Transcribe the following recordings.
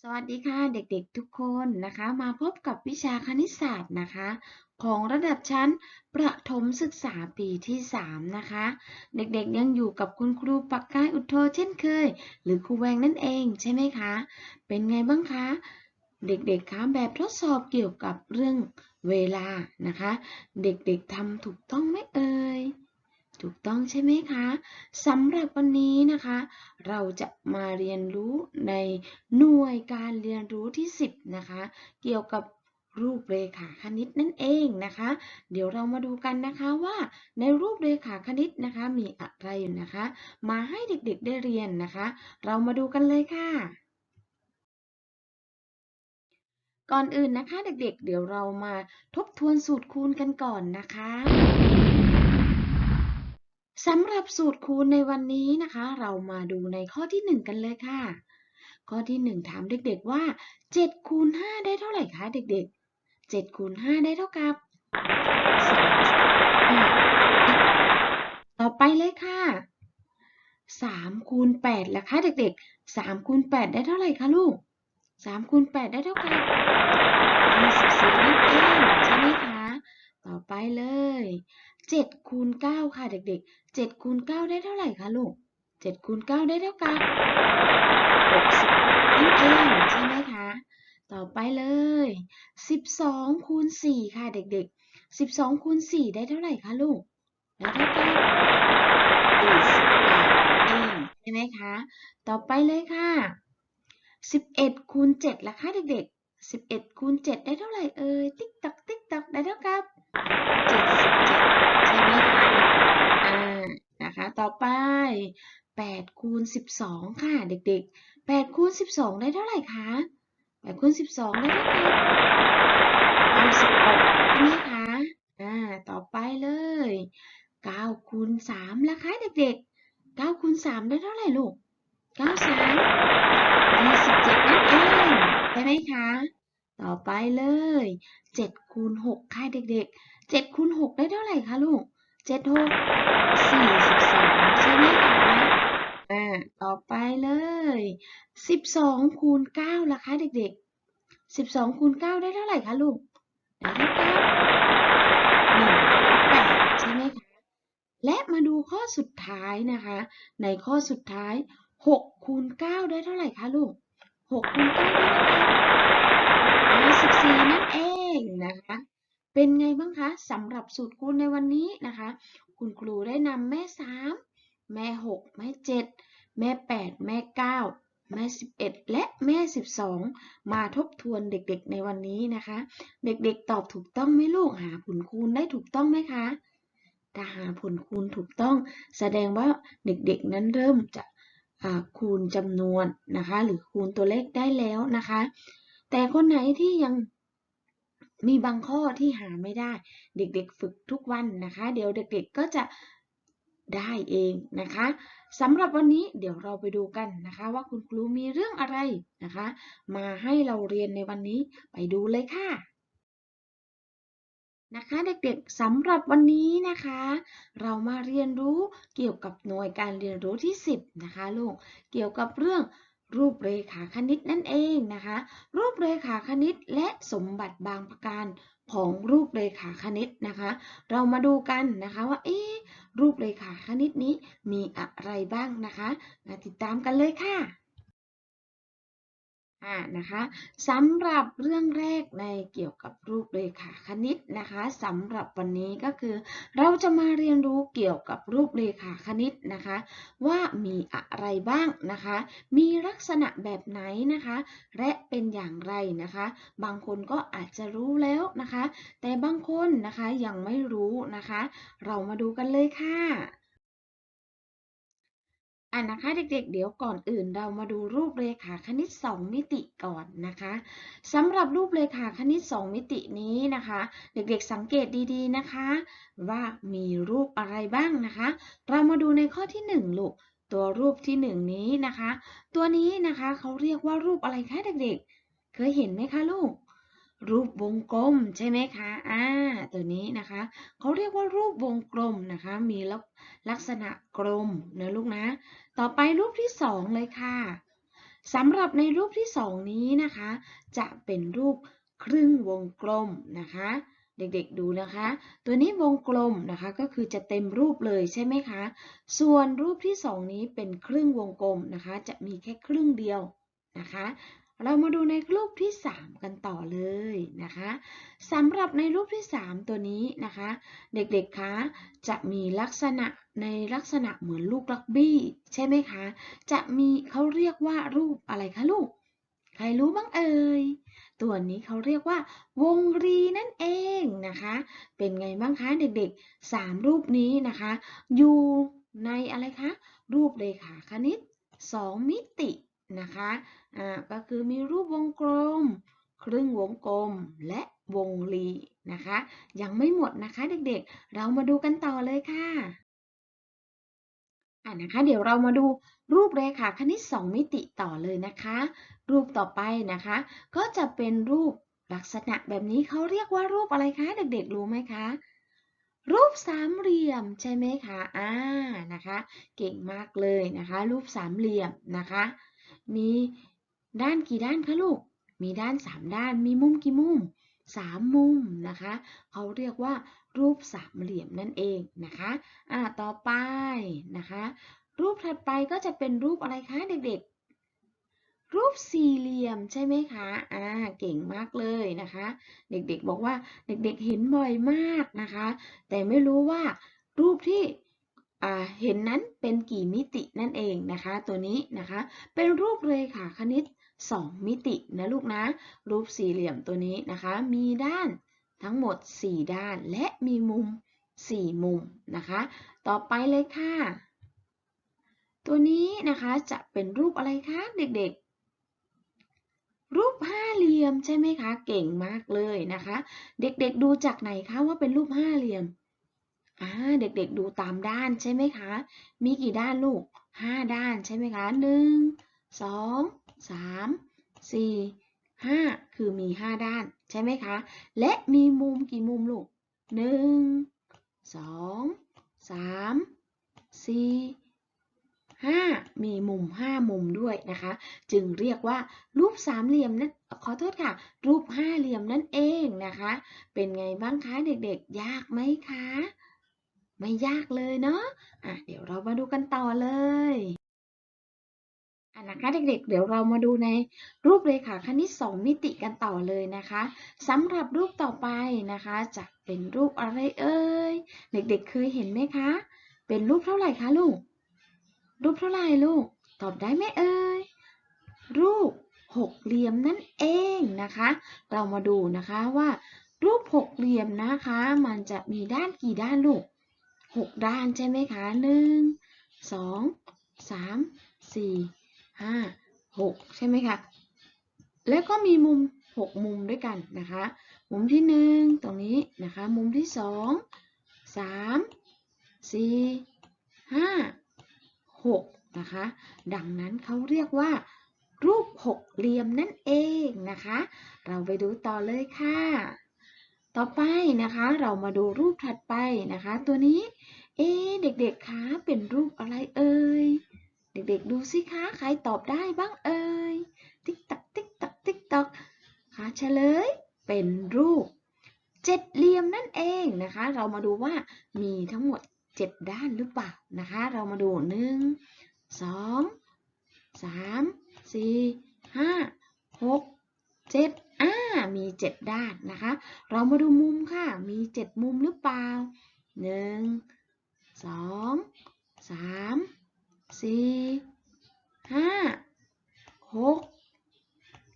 สวัสดีค่ะเด็กๆทุกคนนะคะ มาพบกับวิชาคณิตศาสตร์นะคะ ของระดับชั้นประถมศึกษาปีที่ 3 นะคะ เด็กๆยังอยู่กับคุณครูปักกายอุทโธเช่นเคย หรือครูแวงนั่นเองใช่ไหมคะ เป็นไงบ้างคะ เด็กๆคะแบบทดสอบเกี่ยวกับเรื่องเวลานะคะ เด็กๆทำถูกต้องไหมเอ่ย ถูกต้องใช่ไหมคะสำหรับวันนี้นะคะ เราจะมาเรียนรู้ในหน่วยการเรียนรู้ที่ 10 นะคะ เกี่ยวกับรูปเรขาคณิตนั่นเองนะคะ เดี๋ยวเรามาดูกันนะคะว่าในรูปเรขาคณิตนะคะ มีอะไรอยู่นะคะ มาให้เด็กๆได้เรียนนะคะ เรามาดูกันเลยค่ะ ก่อนอื่นนะคะเด็กๆ เดี๋ยวเรามาทบทวนสูตรคูณกันก่อนนะคะ สำหรับสูตรคูณในวันนี้นะคะ เรามาดูในข้อที่ 1 กันเลยค่ะ ข้อที่ 1 ถามเด็กๆว่า7คูณ5ได้เท่าไหร่คะเด็กๆ7คูณ5ได้เท่ากับต่อไปเลยค่ะ3คูณ8ล่ะคะเด็กๆ3คูณ8ได้เท่าไหร่คะลูก3คูณ8ได้เท่ากับ24นั่นเองใช่ไหมคะ ต่อไปเลย 7คูณ9ค่ะเด็กๆ7คูณ9ได้เท่าไหร่คะลูก7คูณ9ได้เท่ากับ60นั่นเองใช่ไหมคะ ต่อไปเลย 12คูณ4ค่ะเด็กๆ12คูณ4ได้เท่าไหร่คะลูกได้เท่ากับ48เองใช่ไหมคะ ต่อไปเลยค่ะ 11คูณ7ล่ะคะเด็กๆ11คูณ7ได้เท่าไหร่เอ่ยติ๊กตักติ๊กตักได้เท่ากับ เจ็ดสิบเจ็ดใช่ไหมคะอ่านะคะ ต่อไปแปดคูณสิบสองค่ะ เด็กๆแปดคูณสิบสองได้เท่าไหร่คะแปดคูณสิบสองได้เท่าไหร่เก้าสิบหกใช่ไหมคะอ่าต่อไปเลยเก้าคูณสามละคะเด็กๆเก้าคูณสามได้เท่าไหร่ลูกเก้าสามยี่สิบเจ็ดนั่นเองใช่ไหมคะ ต่อไปเลย7คูณ6ค่ะเด็กๆ7คูณ6ได้เท่าไหร่คะลูก7 6 42 ใช่ไหมคะอ่าต่อไปเลย 12คูณ9ล่ะคะเด็กๆ 12คูณ9ได้เท่าไหร่คะลูกได้เท่ากับ108ใช่ไหมคะและมาดูข้อสุดท้ายนะคะ ในข้อสุดท้าย6คูณ9ได้เท่าไหร่คะลูก 6คูณ9ได้เท่ากับ54นั่นเองนะคะ เป็นไงบ้างคะสำหรับสูตรคูณในวันนี้นะคะ คุณครูได้นำแม่3แม่6แม่7แม่8แม่9แม่11 และแม่ 12 มาทบทวนเด็กๆในวันนี้นะคะ เด็กๆตอบถูกต้องไหมลูกหาผลคูณได้ถูกต้องไหมคะถ้าหาผลคูณถูกต้อง แสดงว่าเด็กๆนั้นเริ่มจะ คูณจำนวนนะคะ หรือคูณตัวเลขได้แล้วนะคะ แต่คนไหนที่ยังมีบางข้อที่หาไม่ได้ เด็กๆฝึกทุกวันนะคะ เดี๋ยวเด็กๆก็จะได้เองนะคะสำหรับวันนี้เดี๋ยวเราไปดูกันนะคะ ว่าคุณครูมีเรื่องอะไรนะคะ มาให้เราเรียนในวันนี้ไปดูเลยค่ะ นะคะเด็กๆสำหรับวันนี้นะคะ เรามาเรียนรู้เกี่ยวกับหน่วยการเรียนรู้ที่ 10 นะคะลูกเกี่ยวกับเรื่องรูปเรขาคณิตนั่นเองนะคะ รูปเรขาคณิตและสมบัติบางประการของรูปเรขาคณิตนะคะ เรามาดูกันนะคะว่าเอ๊รูปเรขาคณิตนี้มีอะไรบ้างนะคะมาติดตามกันเลยค่ะ อ่านะคะสำหรับเรื่องแรกในเกี่ยวกับรูปเรขาคณิตนะคะสำหรับวันนี้ก็คือ เราจะมาเรียนรู้เกี่ยวกับรูปเรขาคณิตนะคะ ว่ามีอะไรบ้างนะคะ มีลักษณะแบบไหนนะคะ และเป็นอย่างไรนะคะ บางคนก็อาจจะรู้แล้วนะคะ แต่บางคนนะคะยังไม่รู้นะคะ เรามาดูกันเลยค่ะะนะคะเด็กๆ เดี๋ยวก่อนอื่นเรามาดูรูปเรขาคณิต 2 มิติก่อนนะคะสำหรับรูปเรขาคณิต 2 มิตินี้นะคะ เด็กๆสังเกตดีๆนะคะ ว่ามีรูปอะไรบ้างนะคะ เรามาดูในข้อที่ 1 ลูก ตัวรูปที่ 1 นี้นะคะ ตัวนี้นะคะเขาเรียกว่ารูปอะไรคะเด็กๆ เคยเห็นไหมคะลูก รูปวงกลมใช่ไหมคะอ่าตัวนี้นะคะเขาเรียกว่ารูปวงกลมนะคะ มีลักษณะกลมนะลูกนะ ต่อไปรูปที่สองเลยค่ะสำหรับในรูปที่สองนี้นะคะ จะเป็นรูปครึ่งวงกลมนะคะ เด็กๆดูนะคะ ตัวนี้วงกลมนะคะก็คือจะเต็มรูปเลยใช่ไหมคะ ส่วนรูปที่สองนี้เป็นครึ่งวงกลมนะคะ จะมีแค่ครึ่งเดียวนะคะ เรามาดูในรูปที่ 3 กันต่อเลยนะคะสำหรับในรูปที่ 3 ตัวนี้นะคะ เด็กๆคะจะมีลักษณะในลักษณะเหมือนลูกรักบี้ ใช่ไหมคะ จะมีเขาเรียกว่ารูปอะไรคะลูก ใครรู้บ้างเอ่ยตัวนี้เขาเรียกว่า วงรีนั่นเองนะคะ เป็นไงบ้างคะเด็กๆ 3 รูปนี้นะคะ อยู่ในอะไรคะ รูปเรขาคณิต 2 มิติ นะคะอ่าก็คือมีรูปวงกลม ครึ่งวงกลมและวงรีนะคะ ยังไม่หมดนะคะเด็กๆ เรามาดูกันต่อเลยค่ะอ่านะคะ เดี๋ยวเรามาดูรูปเรขาคณิต 2 มิติต่อเลยนะคะ รูปต่อไปนะคะ ก็จะเป็นรูปลักษณะแบบนี้เขาเรียกว่ารูปอะไรคะเด็กๆ รู้ไหมคะ รูปสามเหลี่ยมใช่ไหมคะอ่านะคะ เก่งมากเลยนะคะ รูปสามเหลี่ยมนะคะ มีด้านกี่ด้านคะลูก มีด้านสามด้าน มีมุมกี่มุมสามมุมนะคะ เขาเรียกว่ารูปสามเหลี่ยมนั่นเองนะคะ อ่า ต่อไปนะคะ รูปถัดไปก็จะเป็นรูปอะไรคะเด็กๆ รูปสี่เหลี่ยมใช่ไหมคะ อ่า เก่งมากเลยนะคะ เด็กๆบอกว่าเด็กๆเห็นบ่อยมากนะคะ แต่ไม่รู้ว่ารูปที่ เห็นนั้นเป็นกี่มิตินั่นเองนะคะ ตัวนี้นะคะ เป็นรูปเรขาคณิต 2 มิตินะลูกนะ รูปสี่เหลี่ยมตัวนี้นะคะ มีด้านทั้งหมด 4 ด้านและมีมุม 4 มุมนะคะ ต่อไปเลยค่ะ ตัวนี้นะคะจะเป็นรูปอะไรคะเด็กๆ รูปห้าเหลี่ยมใช่ไหมคะ เก่งมากเลยนะคะ เด็กๆดูจากไหนคะว่าเป็นรูปห้าเหลี่ยม อ่าเด็กๆดูตามด้านใช่ไหมคะ มีกี่ด้านลูกห้าด้านใช่ไหมคะหนึ่งสองสามสี่ห้าคือมีห้าด้านใช่ไหมคะ และมีมุมกี่มุมลูกหนึ่งสองสามสี่ห้ามีมุมห้ามุมด้วยนะคะ จึงเรียกว่ารูปสามเหลี่ยมนั้นขอโทษค่ะ รูปห้าเหลี่ยมนั่นเองนะคะ เป็นไงบ้างคะเด็กๆ ยากไหมคะ ไม่ยากเลยเนาะอะเดี๋ยวเรามาดูกันต่อเลยอะนะคะเด็กๆ เดี๋ยวเรามาดูในรูปเรขาคณิต 2 มิติกันต่อเลยนะคะสำหรับรูปต่อไปนะคะ จะเป็นรูปอะไรเอ่ยเด็กๆ เคยเห็นไหมคะ เป็นรูปเท่าไหร่คะลูก รูปเท่าไหร่ลูก ตอบได้ไหมเอ่ยรูปหกเหลี่ยมนั่นเองนะคะ เรามาดูนะคะว่ารูปหกเหลี่ยมนะคะ มันจะมีด้านกี่ด้านลูก หกด้านใช่ไหมคะหนึ่งสองสามสี่ห้าหกใช่ไหมคะแล้วก็มีมุมหกมุมด้วยกันนะคะ มุมที่หนึ่งตรงนี้นะคะ มุมที่สองสามสี่ห้าหกนะคะ ดังนั้นเขาเรียกว่า รูปหกเหลี่ยมนั่นเองนะคะ เราไปดูต่อเลยค่ะ ต่อไปนะคะเรามาดูรูปถัดไปนะคะ ตัวนี้ เอ๊เด็กๆคะเป็นรูปอะไรเอ่ยเด็กๆดูสิคะใครตอบได้บ้างเอ่ยติ๊กตักติ๊กตักติ๊กตักค่ะเฉลย เป็นรูปเจ็ดเหลี่ยมนั่นเองนะคะ เรามาดูว่ามีทั้งหมดเจ็ดด้านหรือเปล่านะคะ เรามาดูหนึ่งสองสามสี่ห้าหก เจ็ดอ่า มีเจ็ดด้านนะคะ เรามาดูมุมค่ะ มีเจ็ดมุมหรือเปล่าหนึ่งสองสามสี่ห้าหก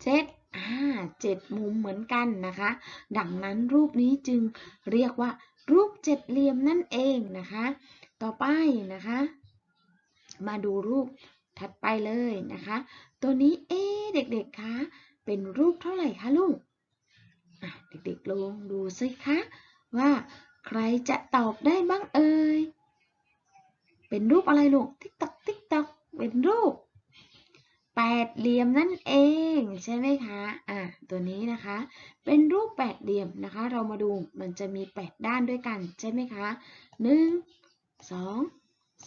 เจ็ดอ่าเจ็ดมุมเหมือนกันนะคะ ดังนั้นรูปนี้จึงเรียกว่า รูปเจ็ดเหลี่ยมนั่นเองนะคะ ต่อไปนะคะ มาดูรูปถัดไปเลยนะคะ ตัวนี้เอ๊เด็กๆคะ เป็นรูปเท่าไหร่คะลูกอะเด็กๆลองดูสิคะว่าใครจะตอบได้บ้างเอ่ย เป็นรูปอะไรลูก ติ๊กตักติ๊กตักเป็นรูป แปดเหลี่ยมนั่นเองใช่ไหมคะ อะตัวนี้นะคะ เป็นรูปแปดเหลี่ยมนะคะ เรามาดูมันจะมีแปดด้านด้วยกันใช่ไหมคะหนึ่งสอง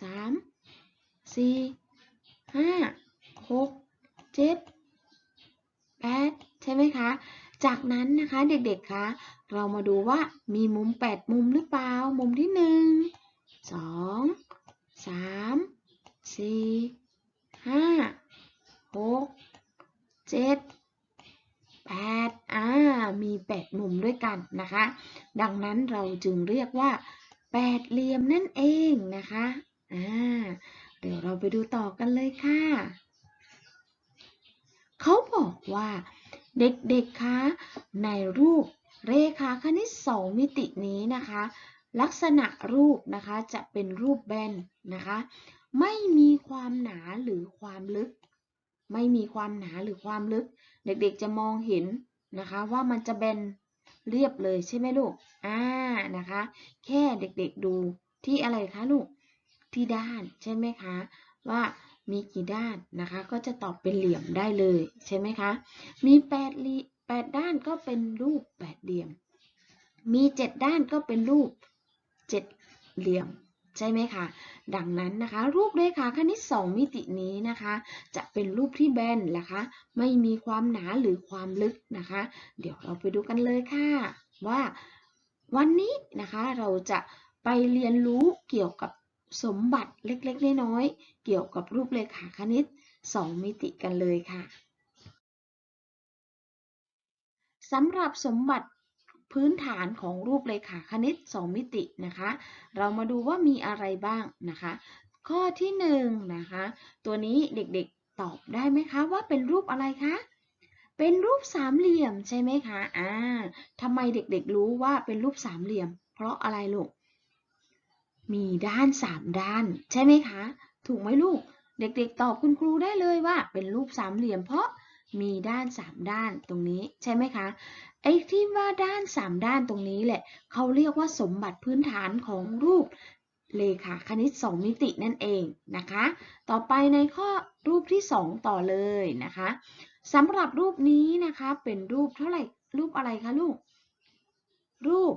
สามสี่ห้าหกเจ็ด แปดใช่ไหมคะ จากนั้นนะคะเด็กๆคะเรามาดูว่ามีมุม 8 มุมหรือเปล่า มุมที่ 1 2 3 4 5 6 7 8อ่า มี 8 มุมด้วยกันนะคะ ดังนั้นเราจึงเรียกว่าแปดเหลี่ยมนั่นเองนะคะ อ่า เดี๋ยวเราไปดูต่อกันเลยค่ะ เขาบอกว่าเด็กๆ คะ ในรูปเรขาคณิต2มิตินี้นะคะ ลักษณะรูปนะคะจะเป็นรูปแบนนะคะ ไม่มีความหนาหรือความลึก ไม่มีความหนาหรือความลึก เด็กๆจะมองเห็นนะคะว่ามันจะแบนเรียบเลยใช่ไหมลูก อ่า นะคะ แค่เด็กๆดูที่อะไรคะลูก ที่ด้านใช่ไหมคะ ว่า มีกี่ด้านนะคะ ก็จะตอบเป็นเหลี่ยมได้เลยใช่ไหมคะ มีแปดลีแปดด้านก็เป็นรูปแปดเหลี่ยม มีเจ็ดด้านก็เป็นรูปเจ็ดเหลี่ยมใช่ไหมคะ ดังนั้นนะคะ รูปเรขาคณิต 2 มิตินี้นะคะ จะเป็นรูปที่แบนนะคะ ไม่มีความหนาหรือความลึกนะคะ เดี๋ยวเราไปดูกันเลยค่ะ ว่าวันนี้นะคะเราจะไปเรียนรู้เกี่ยวกับ สมบัติเล็กๆน้อยๆเกี่ยวกับรูปเรขาคณิต 2 มิติกันเลยค่ะสำหรับสมบัติพื้นฐานของรูปเรขาคณิต 2 มิตินะคะ เรามาดูว่ามีอะไรบ้างนะคะ ข้อที่1นนะคะ ตัวนี้เด็กๆตอบได้ไหมคะว่าเป็นรูปอะไรคะเป็นรูปสามเหลี่ยมใช่ไหมคะ อ่าทำไมเด็กๆรู้ว่าเป็นรูปสามเหลี่ยม เพราะอะไรลูก มีด้านสามด้าน ใช่ไหมคะ ถูกไหมลูก เด็กๆตอบคุณครูได้เลยว่า เป็นรูปสามเหลี่ยมเพราะมีด้านสามด้านตรงนี้ใช่ไหมคะไอ้ที่ว่าด้านสามด้านตรงนี้แหละเขาเรียกว่าสมบัติพื้นฐานของรูปเลขาคณิต 2 มิตินั่นเองนะคะ ต่อไปในข้อรูปที่ 2 ต่อเลยนะคะสำหรับรูปนี้นะคะเป็นรูปเท่าไหร่รูปอะไรคะลูก รูป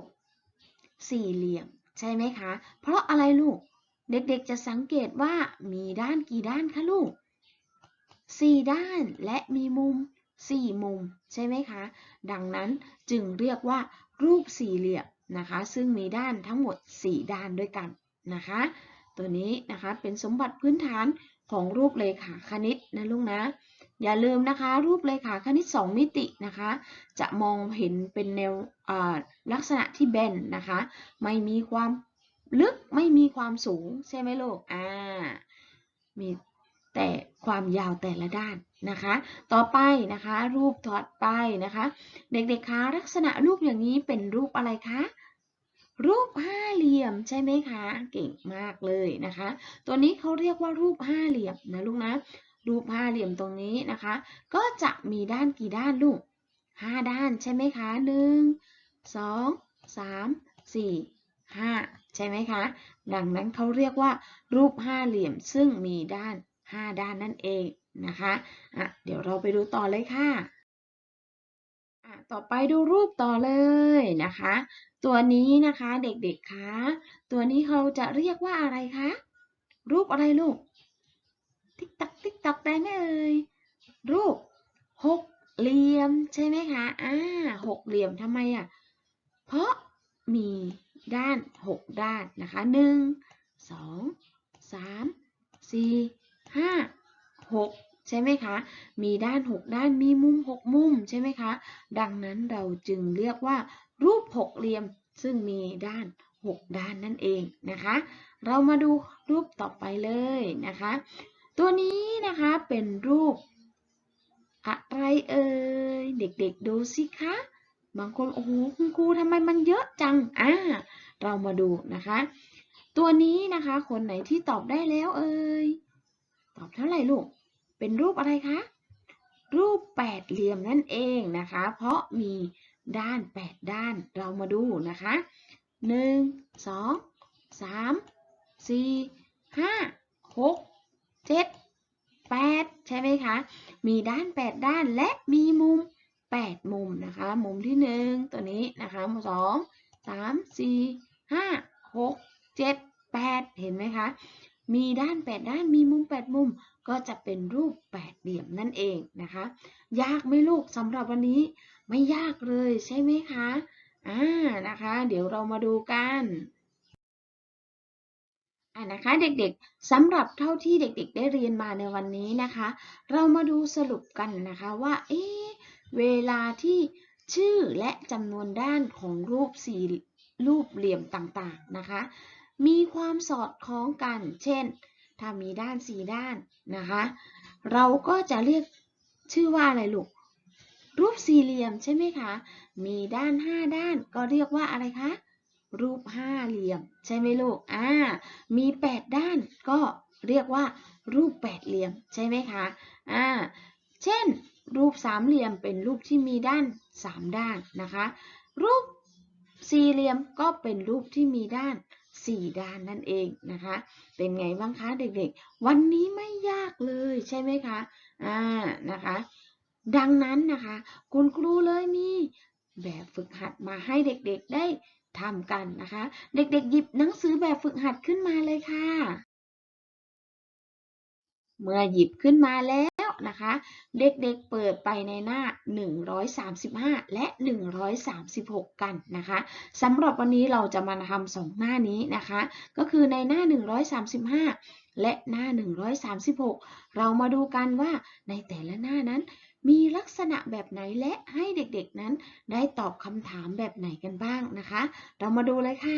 สี่เหลี่ยม ใช่ไหมคะ เพราะอะไรลูก เด็กๆจะสังเกตว่ามีด้านกี่ด้านคะลูก4ด้านและมีมุม4มุม ใช่ไหมคะ ดังนั้นจึงเรียกว่ารูปสี่เหลี่ยมนะคะ ซึ่งมีด้านทั้งหมด4ด้านด้วยกันนะคะ ตัวนี้นะคะเป็นสมบัติพื้นฐานของรูปเลขาคณิตนะลูกนะ อย่าลืมนะคะ รูปเลขาคณิต 2 มิตินะคะ จะมองเห็นเป็นแนวลักษณะที่แบนนะคะ ไม่มีความลึกไม่มีความสูงใช่ไหมลูกอ่ามีแต่ความยาวแต่ละด้านนะคะ ต่อไปนะคะ รูปถัดไปนะคะ เด็กๆคะลักษณะรูปอย่างนี้เป็นรูปอะไรคะรูปห้าเหลี่ยมใช่ไหมคะ เก่งมากเลยนะคะ ตัวนี้เขาเรียกว่ารูปห้าเหลี่ยมนะลูกนะ รูปห้าเหลี่ยมตรงนี้นะคะ ก็จะมีด้านกี่ด้านลูกห้าด้านใช่ไหมคะหนึ่งสองสามสี่ห้าใช่ไหมคะ ดังนั้นเขาเรียกว่า รูปห้าเหลี่ยมซึ่งมีด้าน 5 ด้านนั่นเองนะคะะเดี๋ยวเราไปดูต่อเลยค่ะะต่อไปดูรูปต่อเลยนะคะ ตัวนี้นะคะเด็กๆคะตัวนี้เขาจะเรียกว่าอะไรคะรูปอะไรลูก ติ๊กตักติ๊กตักได้ไหมเอ่ยรูปหกเหลี่ยมใช่ไหมคะอ่าหกเหลี่ยมทำไมอะเพราะมีด้านหกด้านนะคะหนึ่งสองสามสี่ห้าหกใช่ไหมคะ มีด้านหกด้านมีมุมหกมุมใช่ไหมคะ ดังนั้นเราจึงเรียกว่า รูปหกเหลี่ยมซึ่งมีด้านหกด้านนั่นเองนะคะ เรามาดูรูปต่อไปเลยนะคะ ตัวนี้นะคะเป็นรูป อะไรเอ่ย เด็กๆดูสิคะ บางคนโอ้โหคุณครูทำไมมันเยอะจัง อ่า เรามาดูนะคะ ตัวนี้นะคะ คนไหนที่ตอบได้แล้วเอ่ย ตอบเท่าไหร่ลูก เป็นรูปอะไรคะ รูปแปดเหลี่ยมนั่นเองนะคะ เพราะมีด้านแปดด้าน เรามาดูนะคะหนึ่งสองสามสี่ห้าหก เจ็ดแปดใช่ไหมคะ มีด้านแปดด้านและมีมุมแปดมุมนะคะ มุมที่หนึ่งตัวนี้นะคะมุมสองสามสี่ห้าหกเจ็ดแปดเห็นไหมคะ มีด้าน8ด้านมีมุม8มุม ก็จะเป็นรูปแปดเหลี่ยมนั่นเองนะคะ ยากไหมลูกสำหรับวันนี้ไม่ยากเลยใช่ไหมคะอ่านะคะ เดี๋ยวเรามาดูกัน อ่านะคะเด็กๆสำหรับเท่าที่เด็กๆ ได้เรียนมาในวันนี้นะคะ เรามาดูสรุปกันนะคะว่าเอ๊เวลาที่ชื่อและจำนวนด้านของรูปสี่รูปเหลี่ยมต่างๆนะคะ มีความสอดคล้องกัน เช่น ถ้ามีด้านสี่ด้านนะคะ เราก็จะเรียกชื่อว่าอะไรลูก รูปสี่เหลี่ยมใช่ไหมคะ มีด้านห้าด้านก็เรียกว่าอะไรคะ รูปห้าเหลี่ยม ใช่ไหมลูก อ่า มีแปดด้านก็เรียกว่า รูปแปดเหลี่ยม ใช่ไหมคะ อ่า เช่น รูปสามเหลี่ยมเป็นรูปที่มีด้านสามด้านนะคะ รูปสี่เหลี่ยมก็เป็นรูปที่มีด้านสี่ด้านนั่นเองนะคะ เป็นไงบ้างคะเด็กๆ วันนี้ไม่ยากเลยใช่ไหมคะ อ่า นะคะ ดังนั้นนะคะ คุณครูเลยมีแบบฝึกหัดมาให้เด็กๆได้ ทำกันนะคะ เด็กๆหยิบหนังสือแบบฝึกหัดขึ้นมาเลยค่ะ เมื่อหยิบขึ้นมาแล้วนะคะ เด็กๆเปิดไปในหน้า 135 และ 136 กันนะคะสำหรับวันนี้เราจะมาทำสองหน้านี้นะคะ ก็คือในหน้า 135 และหน้า 136 เรามาดูกันว่าในแต่ละหน้านั้น มีลักษณะแบบไหนและให้เด็กๆนั้นได้ตอบคำถามแบบไหนกันบ้างนะคะ เรามาดูเลยค่ะ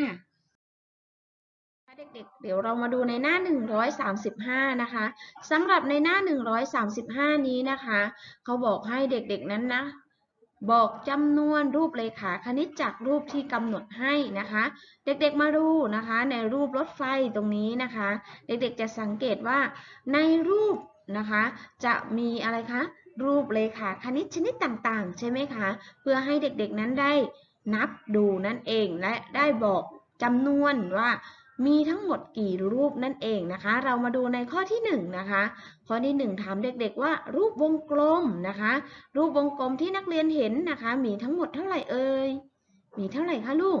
เด็กๆ เดี๋ยวเรามาดูในหน้า 135 นะคะสำหรับในหน้า 135 นี้นะคะ เขาบอกให้เด็กๆ นั้นนะ บอกจำนวนรูปเลขาคณิตจากรูปที่กำหนดให้นะคะ เด็กๆ มาดูนะคะ ในรูปรถไฟตรงนี้นะคะ เด็กๆ จะสังเกตว่าในรูปนะคะ จะมีอะไรคะ รูปเลขาคณิตชนิดต่างๆ ใช่ไหมคะ เพื่อให้เด็กๆนั้นได้นับดูนั่นเองและได้บอกจำนวนว่ามีทั้งหมดกี่รูปนั่นเองนะคะ เรามาดูในข้อที่1นนะคะ ข้อที่1ถามเด็กๆว่า รูปวงกลมนะคะ รูปวงกลมที่นักเรียนเห็นนะคะ มีทั้งหมดเท่าไหร่เอ่ยมีเท่าไหร่คะลูก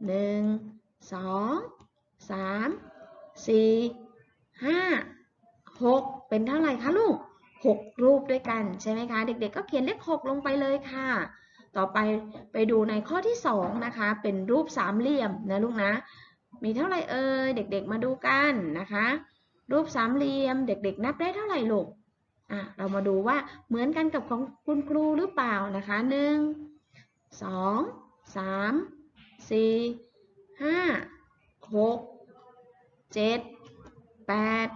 1 2 3 4 5 6 เป็นเท่าไหร่คะลูก 6 รูปด้วยกันใช่ไหมคะ เด็กๆ ก็เขียนเลข 6 ลงไปเลยค่ะ ต่อไปไปดูในข้อที่ 2 นะคะ เป็นรูปสามเหลี่ยมนะลูกนะ มีเท่าไหร่เอ่ยเด็กๆมาดูกันนะคะ รูปสามเหลี่ยม เด็กๆ นับได้เท่าไหร่ลูกอะเรามาดูว่าเหมือนกันกับของคุณครูหรือเปล่านะคะหนึ่งสองสามสี่ห้าหกเจ็ดแปด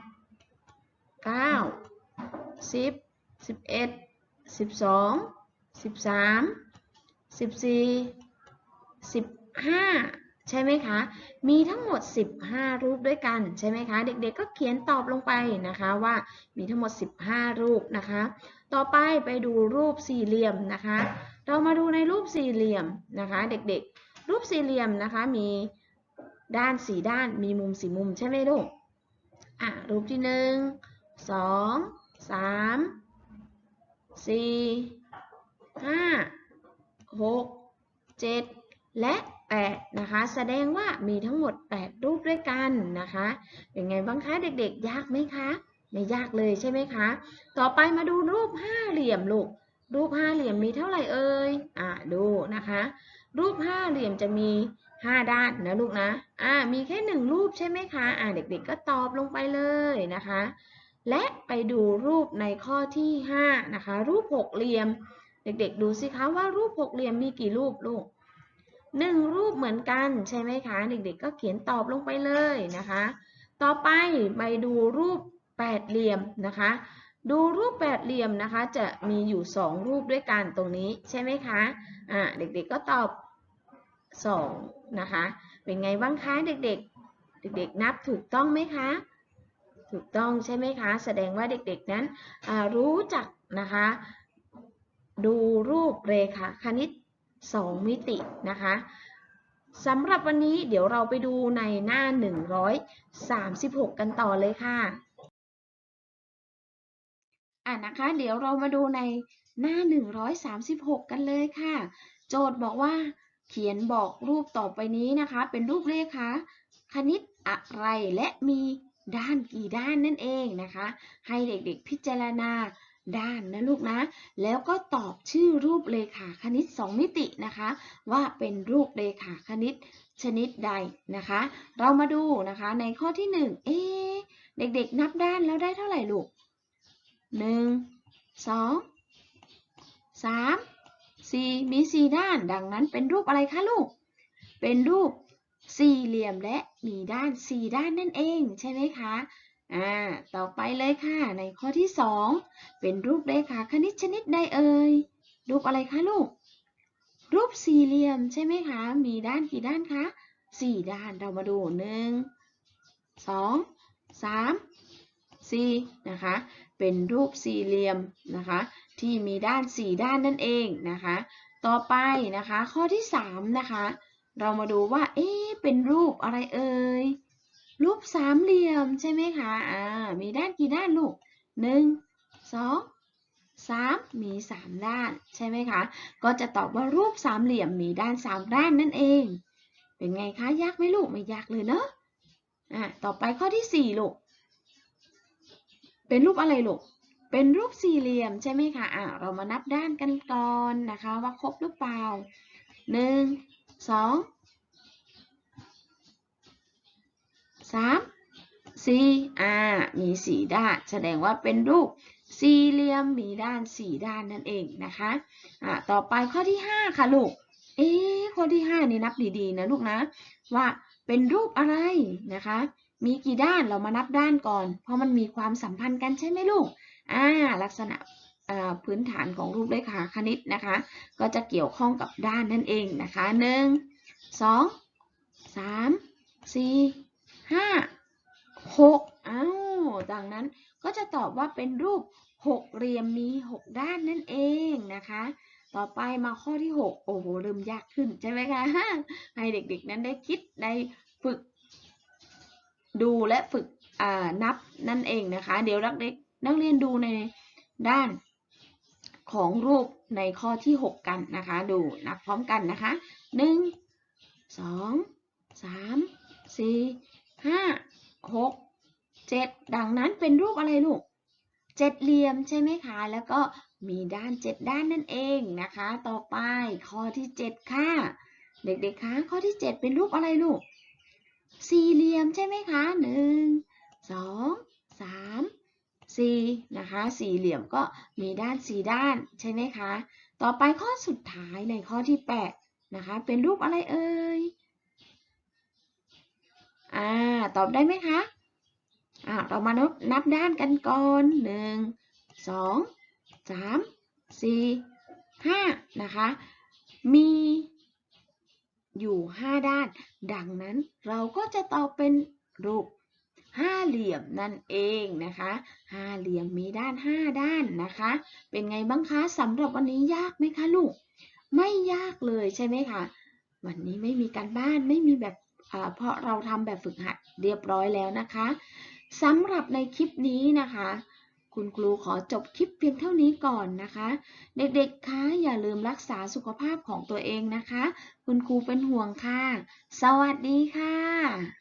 เก้า สิบสิบเอ็ดสิบสองสิบสามสิบสี่สิบห้าใช่ไหมคะ มีทั้งหมด 15 รูปด้วยกันใช่ไหมคะ เด็กๆก็เขียนตอบลงไปนะคะว่ามีทั้งหมด 15 รูปนะคะ ต่อไปไปดูรูปสี่เหลี่ยมนะคะ เรามาดูในรูปสี่เหลี่ยมนะคะ เด็กๆ รูปสี่เหลี่ยมนะคะมีด้านสีด้านมีมุมสีมุมใช่ไหมลูก อะรูปที่หนึ่งสอง สามสี่ห้าหกเจ็ดและ8นะคะ แสดงว่ามีทั้งหมด8รูปด้วยกันนะคะเป็นไงบ้างคะเด็กๆ ยากไหมคะไม่ยากเลยใช่ไหมคะ ต่อไปมาดูรูปห้าเหลี่ยมลูก รูปห้าเหลี่ยมมีเท่าไหร่เอ่ย อ่าดูนะคะ รูปห้าเหลี่ยมจะมี5ด้านนะลูกนะ อ่า มีแค่หนึ่งรูปใช่ไหมคะ อ่าเด็กๆก็ตอบลงไปเลยนะคะ และไปดูรูปในข้อที่ 5 นะคะ รูปหกเหลี่ยม เด็กๆ ดูสิคะว่ารูปหกเหลี่ยมมีกี่รูปลูกหนึ่งรูปเหมือนกันใช่ไหมคะ เด็กๆ ก็เขียนตอบลงไปเลยนะคะ ต่อไปไปดูรูปแปดเหลี่ยมนะคะ ดูรูปแปดเหลี่ยมนะคะ จะมีอยู่สองรูปด้วยกันตรงนี้ใช่ไหมคะอ่าเด็กๆก็ตอบสองนะคะ เป็นไงบ้างคะเด็กๆ เด็กๆ นับถูกต้องไหมคะ ถูกต้องใช่ไหมคะ แสดงว่าเด็กๆนั้นรู้จักนะคะ ดูรูปเรขาคณิต 2 มิตินะคะสำหรับวันนี้เดี๋ยวเราไปดูในหน้า 136 กันต่อเลยค่ะอะนะคะ เดี๋ยวเรามาดูในหน้า 136 กันเลยค่ะ โจทย์บอกว่าเขียนบอกรูปต่อไปนี้นะคะ เป็นรูปเลขคะคณิตอะไรและมี ด้านกี่ด้านนั่นเองนะคะ ให้เด็กๆพิจารณาด้านนะลูกนะ แล้วก็ตอบชื่อรูปเลขาคณิต 2 มิตินะคะ ว่าเป็นรูปเลขาคณิตชนิดใดนะคะ เรามาดูนะคะในข้อที่ 1 เอ๊เด็กๆ นับด้านแล้วได้เท่าไหร่ลูก 1 2 3 4 มี 4 ด้าน ดังนั้นเป็นรูปอะไรคะลูก เป็นรูป สี่เหลี่ยมและมีด้าน4ด้านนั่นเองใช่ไหมคะ อ่า ต่อไปเลยค่ะ ในข้อที่2เป็นรูปเลขาคณิตชนิดใดเอ่ย รูปอะไรคะลูก รูปสี่เหลี่ยมใช่ไหมคะ มีด้านกี่ด้านคะสี่ด้านเรามาดูหนึ่งสองสามสี่นะคะ เป็นรูปสี่เหลี่ยมนะคะ ที่มีด้านสี่ด้านนั่นเองนะคะ ต่อไปนะคะ ข้อที่สามนะคะ เรามาดูว่า เอ๊ะ เป็นรูปอะไรเอ่ย รูปสามเหลี่ยมใช่ไหมคะ อ่า มีด้านกี่ด้านลูกหนึ่งสองสามมีสามด้านใช่ไหมคะ ก็จะตอบว่ารูปสามเหลี่ยมมีด้านสามด้านนั่นเอง เป็นไงคะ ยากไหมลูก ไม่ยากเลยเนอะอะ ต่อไปข้อที่สี่ลูก เป็นรูปอะไรลูก เป็นรูปสี่เหลี่ยมใช่ไหมคะ อะ เรามานับด้านกันก่อนนะคะ ว่าครบหรือเปล่าหนึ่งสอง สามสี่อ่ามีสี่ด้าน แสดงว่าเป็นรูปสี่เหลี่ยมมีด้านสี่ด้านนั่นเองนะคะอ่าต่อไปข้อที่ห้าค่ะลูก เอ๊ข้อที่ห้านี่นับดีๆนะลูกนะ ว่าเป็นรูปอะไรนะคะ มีกี่ด้านเรามานับด้านก่อน เพราะมันมีความสัมพันธ์กันใช่ไหมลูกอ่าลักษณะพื้นฐานของรูปเลขาคณิตนะคะ ก็จะเกี่ยวข้องกับด้านนั่นเองนะคะหนึ่งสองสามสี่ ห้าหกอ้าวดังนั้นก็จะตอบว่าเป็นรูปหกเหลี่ยมมีหกด้านนั่นเองนะคะ ต่อไปมาข้อที่6โอ้โหเริ่มยากขึ้นใช่ไหมคะให้เด็กๆนั้นได้คิดได้ฝึก ดูและฝึกนับนั่นเองนะคะ เดี๋ยวนักเด็กนักเรียนดูในด้านของรูปในข้อที่ 6 กันนะคะ ดูนับพร้อมกันนะคะ 1 2 3 4 5 6 7ดังนั้นเป็นรูปอะไรลูกเจ็ดเหลี่ยมใช่ไหมคะ แล้วก็มีด้านเจ็ดด้านนั่นเองนะคะ ต่อไปข้อที่เจ็ดค่ะ เด็กๆคะข้อที่เจ็ดเป็นรูปอะไรลูกสี่เหลี่ยมใช่ไหมคะหนึ่งสองสามสี่นะคะสี่เหลี่ยมก็มีด้านสี่ด้านใช่ไหมคะ ต่อไปข้อสุดท้ายในข้อที่แปดนะคะ เป็นรูปอะไรเอ่ย อ่า ตอบได้ไหมคะอ่าเรามานับนับด้านกันก่อนหนึ่งสองสามสี่ห้านะคะ มีอยู่ห้าด้าน ดังนั้นเราก็จะตอบเป็นรูปห้าเหลี่ยมนั่นเองนะคะห้าเหลี่ยมมีด้านห้าด้านนะคะ เป็นไงบ้างคะสำหรับวันนี้ยากไหมคะลูก ไม่ยากเลยใช่ไหมคะ วันนี้ไม่มีการบ้านไม่มีแบบ เพราะเราทำแบบฝึกหัดเรียบร้อยแล้วนะคะสำหรับในคลิปนี้นะคะ คุณครูขอจบคลิปเพียงเท่านี้ก่อนนะคะ เด็กๆคะอย่าลืมรักษาสุขภาพของตัวเองนะคะ คุณครูเป็นห่วงค่ะ สวัสดีค่ะ